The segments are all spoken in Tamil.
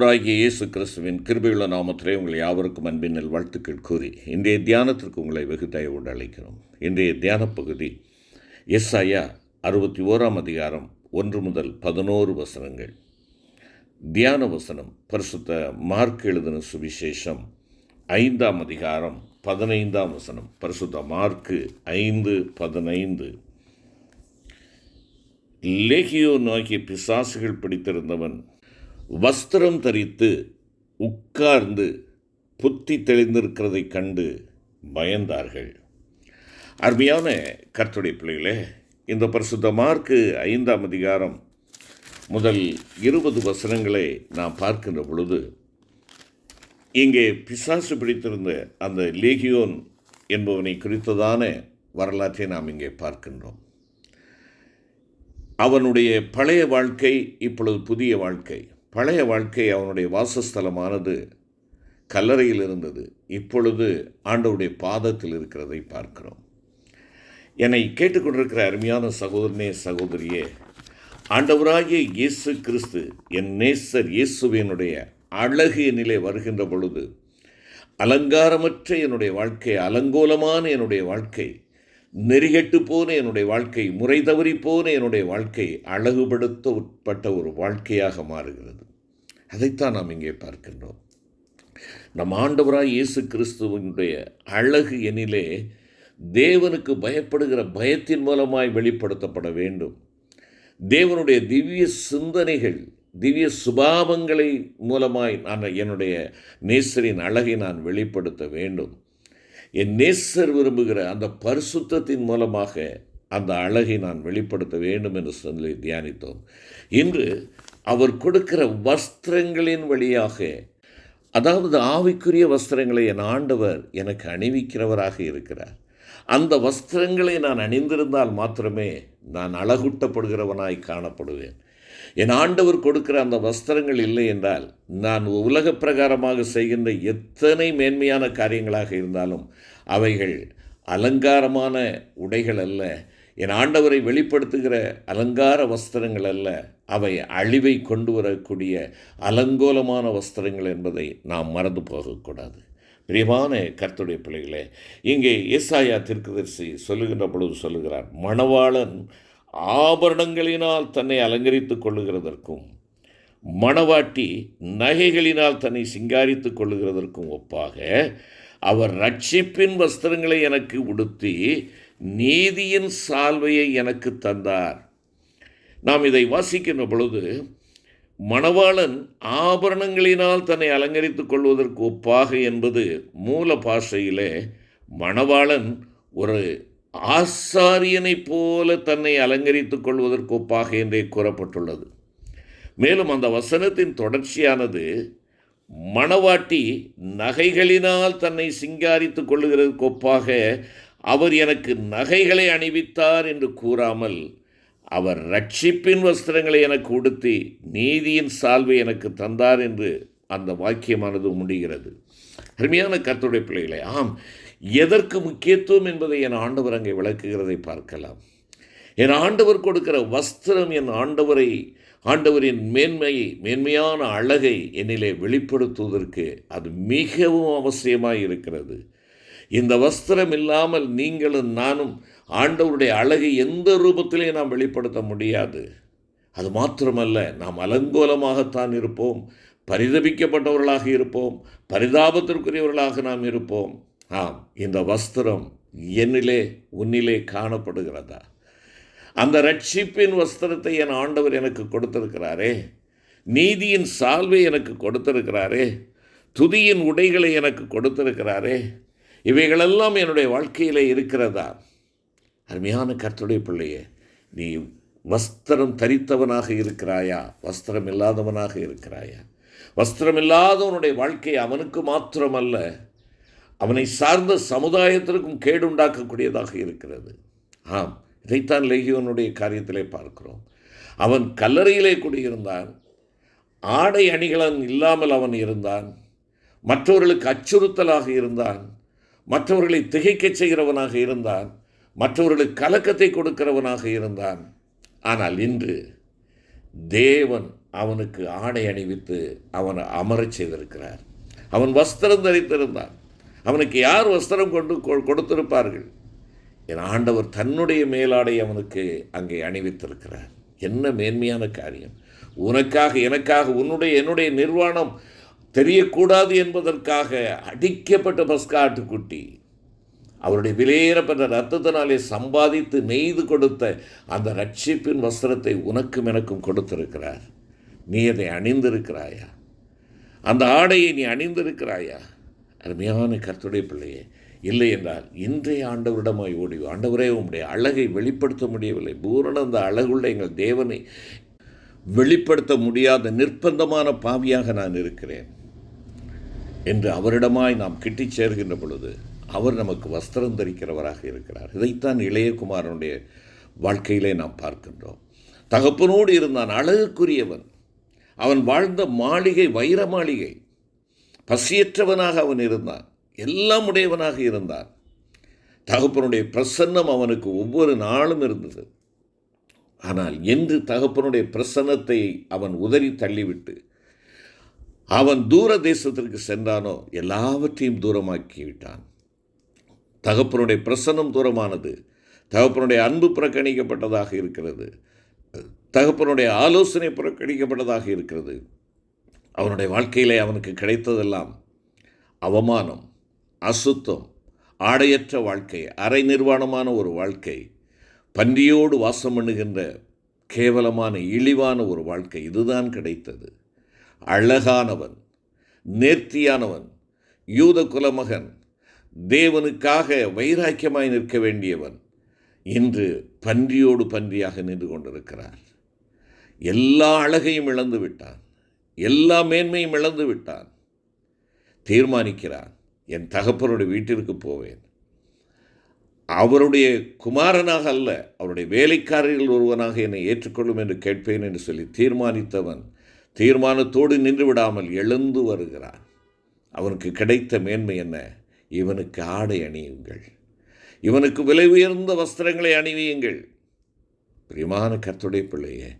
ஆண்டவராகிய இயேசு கிறிஸ்துவின் கிருபையுள்ள நாமத்திலே உங்கள் யாவருக்கும் அன்பின் நல் வாழ்த்துக்கள் கூறி இன்றைய தியானத்திற்கு உங்களை வெகு தயவோடு அழைக்கிறோம். இன்றைய தியான பகுதி எஸ் ஐயா அறுபத்தி ஓராம் அதிகாரம் ஒன்று முதல் பதினோரு வசனங்கள். தியான வசனம் பரிசுத்த மார்க் எழுதின சுவிசேஷம் ஐந்தாம் அதிகாரம் பதினைந்தாம் வசனம் பரிசுத்த மார்க்கு ஐந்து பதினைந்து. லேகியோ நோக்கி பிசாசுகள் பிடித்திருந்தவன் வஸ்திரம் தரித்து உட்கார்ந்து புத்தி தெளிந்திருக்கிறதைக் கண்டு பயந்தார்கள். அருமையான கர்த்துடைய பிள்ளைகளே இந்த பரிசுத்த மார்க்கு ஐந்தாம் அதிகாரம் முதல் இருபது வசனங்களை நாம் பார்க்கின்ற பொழுது இங்கே பிசாசு பிடித்திருந்த அந்த லேகியோன் என்பவனை குறித்ததான வரலாற்றை நாம் இங்கே பார்க்கின்றோம். அவனுடைய பழைய வாழ்க்கை இப்பொழுது புதிய வாழ்க்கை. பழைய வாழ்க்கை அவனுடைய வாசஸ்தலமானது கல்லறையில் இருந்தது. இப்பொழுது ஆண்டவருடைய பாதத்தில் இருக்கிறதை பார்க்கிறோம். என்னை கேட்டுக்கொண்டிருக்கிற அருமையான சகோதரனே சகோதரியே ஆண்டவராகிய இயேசு கிறிஸ்து என் நேசர் இயேசுவினுடைய அழகிய நிலை வருகின்ற பொழுது அலங்காரமற்ற என்னுடைய வாழ்க்கை அலங்கோலமான என்னுடைய வாழ்க்கை நெறிகெட்டு போன என்னுடைய வாழ்க்கை முறை தவறி போன என்னுடைய வாழ்க்கை அழகுபடுத்த உட்பட்ட ஒரு வாழ்க்கையாக மாறுகிறது. அதைத்தான் நாம் இங்கே பார்க்கின்றோம். நம் ஆண்டவராய் இயேசு கிறிஸ்துவனுடைய அழகு எனிலே தேவனுக்கு பயப்படுகிற பயத்தின் மூலமாய் வெளிப்படுத்தப்பட வேண்டும். தேவனுடைய திவ்ய சிந்தனைகள் திவ்ய சுபாவங்களை மூலமாய் நான் என்னுடைய நேசரின் அழகை நான் வெளிப்படுத்த வேண்டும். என் நேசர் விரும்புகிற அந்த பரிசுத்தத்தின் மூலமாக அந்த அழகை நான் வெளிப்படுத்த வேண்டும் என்று சொல்லி தியானித்தோம். இன்று அவர் கொடுக்கிற வஸ்திரங்களின் வழியாக அதாவது ஆவிக்குரிய வஸ்திரங்களை என் ஆண்டவர் எனக்கு அணிவிக்கிறவராக இருக்கிறார். அந்த வஸ்திரங்களை நான் அணிந்திருந்தால் மாத்திரமே நான் அழகுட்டப்படுகிறவனாய் காணப்படுவேன். என் ஆண்டவர் கொடுக்கிற அந்த வஸ்திரங்கள் இல்லை என்றால் நான் உலக பிரகாரமாக செய்கின்ற எத்தனை மேன்மையான காரியங்களாக இருந்தாலும் அவைகள் அலங்காரமான உடைகள் அல்ல. என் ஆண்டவரை வெளிப்படுத்துகிற அலங்கார வஸ்திரங்கள் அல்ல. அவை அழிவை கொண்டு வரக்கூடிய அலங்கோலமான வஸ்திரங்கள் என்பதை நாம் மறந்து போகக்கூடாது. பிரியமான கர்த்துடைய பிள்ளைகளே இங்கே ஏசாயா திருக்குதரிசி சொல்லுகின்ற பொழுது சொல்லுகிறார் மணவாளன் ஆபரணங்களினால் தன்னை அலங்கரித்துக் கொள்ளுகிறதற்கும் மணவாட்டி நகைகளினால் தன்னை சிங்காரித்துக் கொள்ளுகிறதற்கும் ஒப்பாக அவர் ரட்சிப்பின் வஸ்திரங்களை எனக்கு உடுத்தி நீதியின் சால்வையை எனக்கு தந்தார். நாம் இதை வாசிக்கின்ற பொழுது மணவாளன் ஆபரணங்களினால் தன்னை அலங்கரித்துக் கொள்வதற்கு ஒப்பாக என்பது மூல பாஷையிலே மணவாளன் ஒரு ஆசாரியனைப் போல தன்னை அலங்கரித்துக் கொள்வதற்கு ஒப்பாக என்றே கூறப்பட்டுள்ளது. மேலும் அந்த வசனத்தின் தொடர்ச்சியானது மணவாட்டி நகைகளினால் தன்னை சிங்காரித்துக் கொள்ளுகிறதுக்கு ஒப்பாக அவர் எனக்கு நகைகளை அணிவித்தார் என்று கூறாமல் அவர் ரட்சிப்பின் வஸ்திரங்களை எனக்கு உடுத்தி நீதியின் சால்வை எனக்கு தந்தார் என்று அந்த வாக்கியமானது முடிகிறது அருமையான கர்த்துடைய பிள்ளைகளை ஆம் எதற்கு முக்கியத்துவம் என்பதை என் ஆண்டவர் அங்கே விளக்குகிறதை பார்க்கலாம். என் ஆண்டவர் கொடுக்கிற வஸ்திரம் என் ஆண்டவரை ஆண்டவரின் மேன்மையை மேன்மையான அழகை என்னிலே வெளிப்படுத்துவதற்கு அது மிகவும் அவசியமாக இருக்கிறது. இந்த வஸ்திரம் இல்லாமல் நீங்களும் நானும் ஆண்டவருடைய அழகை எந்த ரூபத்திலே நாம் வெளிப்படுத்த முடியாது. அது மாத்திரமல்ல நாம் அலங்கோலமாகத்தான் இருப்போம் பரிதபிக்கப்பட்டவர்களாக இருப்போம் பரிதாபத்திற்குரியவர்களாக நாம் இருப்போம். ஆம் இந்த வஸ்திரம் என்னிலே உன்னிலே காணப்படுகிறதா? அந்த ரட்சிப்பின் வஸ்திரத்தை என் ஆண்டவர் எனக்கு கொடுத்திருக்கிறாரே. நீதியின் சால்வை எனக்கு கொடுத்திருக்கிறாரே. துதியின் உடைகளை எனக்கு கொடுத்திருக்கிறாரே. இவைகளெல்லாம் என்னுடைய வாழ்க்கையில் இருக்கிறதா? அருமையான கர்த்துடைய பிள்ளையே நீ வஸ்திரம் தரித்தவனாக இருக்கிறாயா? வஸ்திரம் இல்லாதவனாக இருக்கிறாயா? வஸ்திரம் இல்லாதவனுடைய வாழ்க்கை அவனுக்கு மாத்திரமல்ல அவனை சார்ந்த சமுதாயத்திற்கும் கேடு உண்டாக்கக்கூடியதாக இருக்கிறது. ஆம் இதைத்தான் லேகியோனுடைய காரியத்திலே பார்க்கிறோம். அவன் கல்லறையிலே குடியிருந்தான். ஆடை அணிகலன் இல்லாமல் அவன் இருந்தான். மற்றவர்களுக்கு அச்சுறுத்தலாக இருந்தான். மற்றவர்களை திகைக்கச் செய்கிறவனாக இருந்தான். மற்றவர்களுக்கு கலக்கத்தை கொடுக்கிறவனாக இருந்தான். ஆனால் இன்று தேவன் அவனுக்கு ஆடை அணிவித்து அவனை அமரச் செய்திருக்கிறார். அவன் வஸ்திரம் தரித்திருந்தான். அவனுக்கு யார் வஸ்திரம் கொண்டு கொ- கொடுத்திருப்பார்கள்? என் ஆண்டவர் தன்னுடைய மேலாடை அவனுக்கு அங்கே அணிவித்திருக்கிறார். என்ன மேன்மையான காரியம். உனக்காக எனக்காக உன்னுடைய என்னுடைய நிர்வாணம் தெரியக்கூடாது என்பதற்காக அடிக்கப்பட்ட பஸ்கா ஆட்டுக்குட்டி அவருடைய விலையேறப்பட்ட ரத்தத்தினாலே சம்பாதித்து நெய்து கொடுத்த அந்த ரட்சிப்பின் வஸ்திரத்தை உனக்கும் எனக்கும் கொடுத்திருக்கிறார். நீ அதை அணிந்திருக்கிறாயா? அந்த ஆடையை நீ அணிந்திருக்கிறாயா? அருமையான கர்த்துடைய பிள்ளையே இல்லை என்றால் இன்றைய ஆண்டவரிடமாய் ஓடி ஆண்டவரே உம்முடைய அழகை வெளிப்படுத்த முடியவில்லை. பூரண அந்த அழகுள்ள எங்கள் தேவனை வெளிப்படுத்த முடியாத நிர்பந்தமான பாவியாக நான் இருக்கிறேன் என்று அவரிடமாய் நாம் கிட்டிச் சேர்கின்ற பொழுது அவர் நமக்கு வஸ்திரம் தரிக்கிறவராக இருக்கிறார். இதைத்தான் இளையகுமாரனுடைய வாழ்க்கையிலே நாம் பார்க்கின்றோம். தகப்பனோடு இருந்தான் அழகுக்குரியவன். அவன் வாழ்ந்த மாளிகை வைர மாளிகை. பசியற்றவனாக அவன் இருந்தான். எல்லாம் உடையவனாக இருந்தான். தகப்பனுடைய பிரசன்னம் அவனுக்கு ஒவ்வொரு நாளும் இருந்தது. ஆனால் என்று தகப்பனுடைய பிரசன்னத்தை அவன் உதறி தள்ளிவிட்டு அவன் தூர தேசத்திற்கு சென்றானோ எல்லாவற்றையும் தூரமாக்கி விட்டான். தகப்பனுடைய பிரசன்னம் தூரமானது தகப்பனுடைய அன்பு புறக்கணிக்கப்பட்டதாக இருக்கிறது தகப்பனுடைய ஆலோசனை புறக்கணிக்கப்பட்டதாக இருக்கிறது. அவனுடைய வாழ்க்கையிலே அவனுக்கு கிடைத்ததெல்லாம் அவமானம் அசுத்தம் ஆடையற்ற வாழ்க்கை அரை நிர்வாணமான ஒரு வாழ்க்கை பன்றியோடு வாசம் பண்ணுகின்ற கேவலமான இழிவான ஒரு வாழ்க்கை இதுதான் கிடைத்தது. அழகானவன் நேர்த்தியானவன் யூத குலமகன் தேவனுக்காக வைராக்கியமாய் நிற்க வேண்டியவன் இன்று பன்றியோடு பன்றியாக நின்று கொண்டிருக்கிறார். எல்லா அழகையும் இழந்து விட்டான். எல்லா மேன்மையும் இழந்து விட்டான். தீர்மானிக்கிறான் என் தகப்பனுடைய வீட்டிற்கு போவேன். அவருடைய குமாரனாக அல்ல அவருடைய வேலைக்காரர்கள் ஒருவனாக என்னை ஏற்றுக்கொள்ளும் என்று கேட்பேன் என்று சொல்லி தீர்மானித்தவன் தீர்மானத்தோடு நின்று விடாமல் எழுந்து வருகிறான். அவனுக்கு கிடைத்த மேன்மை என்ன? இவனுக்கு ஆடை அணியுங்கள். இவனுக்கு விலை உயர்ந்த வஸ்திரங்களை அணிவியுங்கள். பிரியமான கர்த்தருடைய பிள்ளையே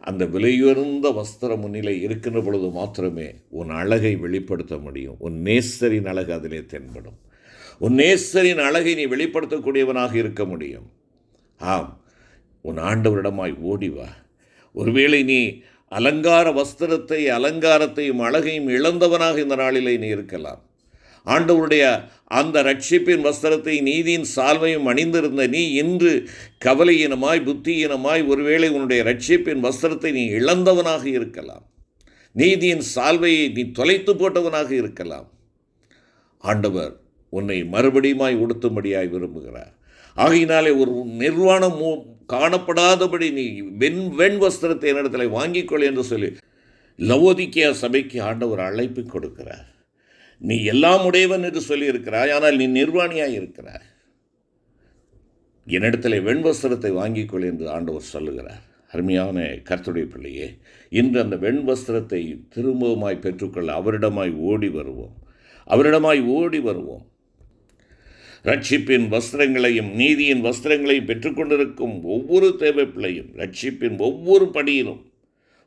அந்த விலையுயர்ந்த வஸ்திர முன்னிலை இருக்கின்ற பொழுது மாத்திரமே உன் அழகை வெளிப்படுத்த முடியும். உன் நேசரின் அழகு அதிலே தென்படும். உன் நேசரின் அழகை நீ வெளிப்படுத்தக்கூடியவனாக இருக்க முடியும். ஆம் உன் ஆண்டவரிடமாய் ஓடி வா. ஒருவேளை நீ அலங்கார வஸ்திரத்தை அலங்காரத்தையும் அழகையும் இழந்தவனாக இந்த நாளிலே நீ இருக்கலாம். ஆண்டவருடைய அந்த ரட்சிப்பின் வஸ்திரத்தை நீதியின் சால்வையும் அணிந்திருந்த நீ இன்று கவலையினமாய் புத்தியினமாய் ஒருவேளை உன்னுடைய ரட்சிப்பின் வஸ்திரத்தை நீ இழந்தவனாக இருக்கலாம். நீதியின் சால்வையை நீ தொலைத்து போட்டவனாக இருக்கலாம். ஆண்டவர் உன்னை மறுபடியுமாய் உடுத்தும்படியாய் விரும்புகிறார். ஆகையினாலே ஒரு நிர்வாணம் மூ- காணப்படாதபடி நீ வெண் வெண் வஸ்திரத்தை என்னிடத்தில் வாங்கிக்கொள் என்று சொல்லி லவோதிக்கியா சபைக்கு ஆண்டவர் அழைப்பு கொடுக்கிறார். நீ எல்லாம் உடையவன் என்று சொல்லியிருக்கிறாய் ஆனால் நீ நிர்வாணியாக இருக்கிறாய். என்னிடத்தில் வெண் வஸ்திரத்தை வாங்கிக்கொள் என்று ஆண்டவர் சொல்லுகிறார். அருமையான கர்த்தருடைய பிள்ளையே இன்று அந்த வெண் வஸ்திரத்தை திரும்பவுமாய் பெற்றுக்கொள்ள அவரிடமாய் ஓடி வருவோம். அவரிடமாய் ஓடி வருவோம். ரட்சிப்பின் வஸ்திரங்களையும் நீதியின் வஸ்திரங்களையும் பெற்றுக்கொண்டிருக்கும் ஒவ்வொரு தேவை பிள்ளையும் ரட்சிப்பின் ஒவ்வொரு படியிலும்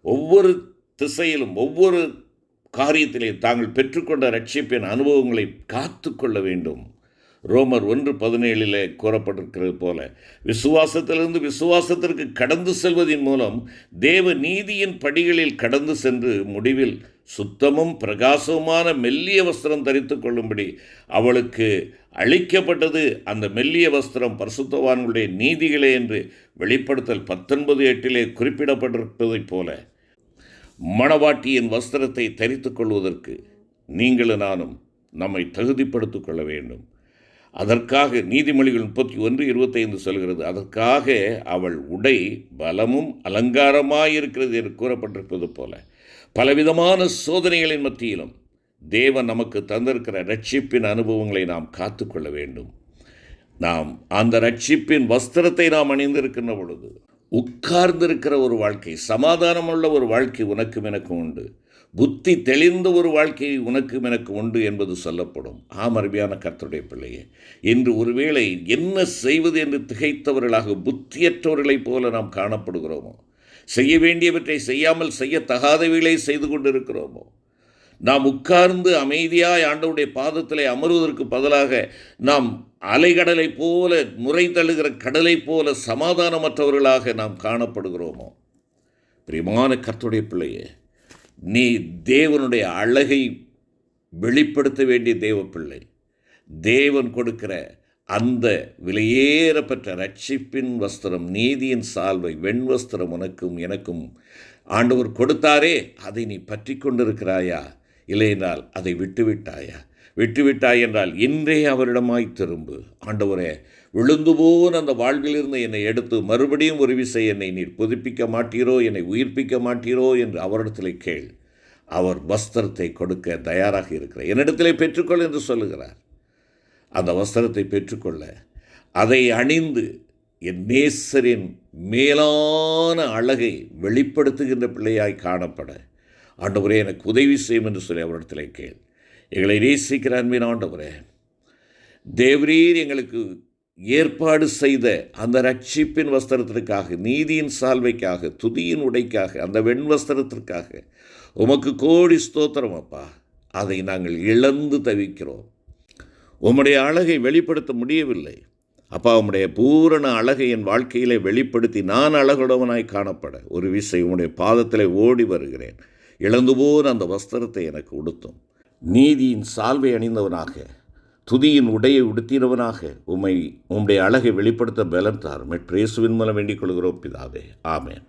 ஒவ்வொரு திசையிலும் ஒவ்வொரு காரியத்திலே தாங்கள் பெற்றுக்கொண்ட ரட்சிப்பின் அனுபவங்களை காத்து கொள்ள வேண்டும். ரோமர் ஒன்று பதினேழிலே கூறப்பட்டிருக்கிறது போல விசுவாசத்திலிருந்து விசுவாசத்திற்கு கடந்து செல்வதின் மூலம் தேவ நீதியின் படிகளில் கடந்து சென்று முடிவில் சுத்தமும் பிரகாசமுமான மெல்லிய வஸ்திரம் தரித்து கொள்ளும்படி அவளுக்கு அளிக்கப்பட்டது. அந்த மெல்லிய வஸ்திரம் பரிசுத்தவான்களுடைய நீதிகளே என்று வெளிப்படுத்தல் பத்தொன்பது எட்டிலே குறிப்பிடப்பட்டிருப்பதைப் போல மணவாட்டியின் வஸ்திரத்தை தரித்துக் கொள்வதற்கு நீங்களும் நானும் நம்மை தகுதிப்படுத்திக் கொள்ள வேண்டும். அதற்காக நீதிமொழிகள் முப்பத்தி ஒன்று இருபத்தைந்து சொல்கிறது. அதற்காக அவள் உடை பலமும் அலங்காரமாயிருக்கிறது என்று கூறப்பட்டிருப்பது போல. பலவிதமான சோதனைகளின் மத்தியிலும் தேவன் நமக்கு தந்திருக்கிற ரட்சிப்பின் அனுபவங்களை நாம் காத்துக்கொள்ள வேண்டும். நாம் அந்த ரட்சிப்பின் வஸ்திரத்தை நாம் அணிந்திருக்கின்ற பொழுது உட்கார்ந்திருக்கிற ஒரு வாழ்க்கை சமாதானமுள்ள ஒரு வாழ்க்கை உனக்கும் எனக்கும் உண்டு. புத்தி தெளிந்த ஒரு வாழ்க்கை உனக்கும் எனக்கு உண்டு என்பது சொல்லப்படும். ஆம் அருமையான கர்த்தருடைய பிள்ளையே இன்று ஒருவேளை என்ன செய்வது என்று திகைத்தவர்களாக புத்தியற்றவர்களைப் போல நாம் காணப்படுகிறோமோ செய்ய வேண்டியவற்றை செய்யாமல் செய்யத்தகாதவைகளை செய்து கொண்டிருக்கிறோமோ நாம் உட்கார்ந்து அமைதியாய் ஆண்டவுடைய பாதத்திலே அமருவதற்கு பதிலாக நாம் அலைகடலை போல முறை தழுகிற கடலை போல சமாதானமற்றவர்களாக நாம் காணப்படுகிறோமோ? பிரியமான கர்த்துடைய பிள்ளையே நீ தேவனுடைய அழகை வெளிப்படுத்த வேண்டிய தேவ பிள்ளை தேவன் கொடுக்கிற அந்த விலையேறப்பெற்ற ரட்சிப்பின் வஸ்திரம் நீதியின் சால்வை வெண் வஸ்திரம் உனக்கும் எனக்கும் ஆண்டவர் கொடுத்தாரே அதை நீ பற்றி கொண்டிருக்கிறாயா? இல்லையென்றால் அதை விட்டுவிட்டாயா? விட்டுவிட்டாய் என்றால் இன்றே அவரிடமாய் திரும்பு. ஆண்டவரே விழுந்து போன அந்த வாழ்விலிருந்து என்னை எடுத்து மறுபடியும் ஒரு விசை என்னை நீர் புதுப்பிக்க மாட்டீரோ என்னை உயிர்ப்பிக்க மாட்டீரோ என்று அவரிடத்தில் கேள். அவர் வஸ்திரத்தை கொடுக்க தயாராக இருக்கிறார். என்னிடத்திலே பெற்றுக்கொள் என்று சொல்லுகிறார். அந்த வஸ்திரத்தை பெற்றுக்கொள்ள அதை அணிந்து என் நேசரின் மேலான அழகை வெளிப்படுத்துகின்ற பிள்ளையாய் காணப்பட. ஆண்டவரே எனக்கு உதவி செய்யும் என்று சொல்லி அவரிடத்தில் கேள். எங்களை நேசிக்கிற அன்பின் ஆண்டவரே தேவரீர் எங்களுக்கு ஏற்பாடு செய்த அந்த ரட்சிப்பின் வஸ்திரத்திற்காக நீதியின் சால்வைக்காக துதியின் உடைக்காக அந்த வெண் வஸ்திரத்திற்காக உமக்கு கோடி ஸ்தோத்திரம் அப்பா. அதை நாங்கள் இழந்து தவிக்கிறோம். உம்முடைய அழகை வெளிப்படுத்த முடியவில்லை. அப்பா உம்முடைய பூரண அழகை என் வாழ்க்கையிலே வெளிப்படுத்தி நான் அழகுடவனாய் காணப்பட ஒரு விசை உம்முடைய பாதத்தில் ஓடி வருகிறேன். இழந்து போன அந்த வஸ்திரத்தை எனக்கு உடுத்தும். நீதியின் சால்வை அணிந்தவனாக துதியின் உடையை உடுத்தினவனாக உம்மை உம்முடைய அழகை வெளிப்படுத்த பலம் தார் மெட்ரேசுவின் மூலம் வேண்டிக் கொள்கிறோம் பிதாவே. ஆமேன்.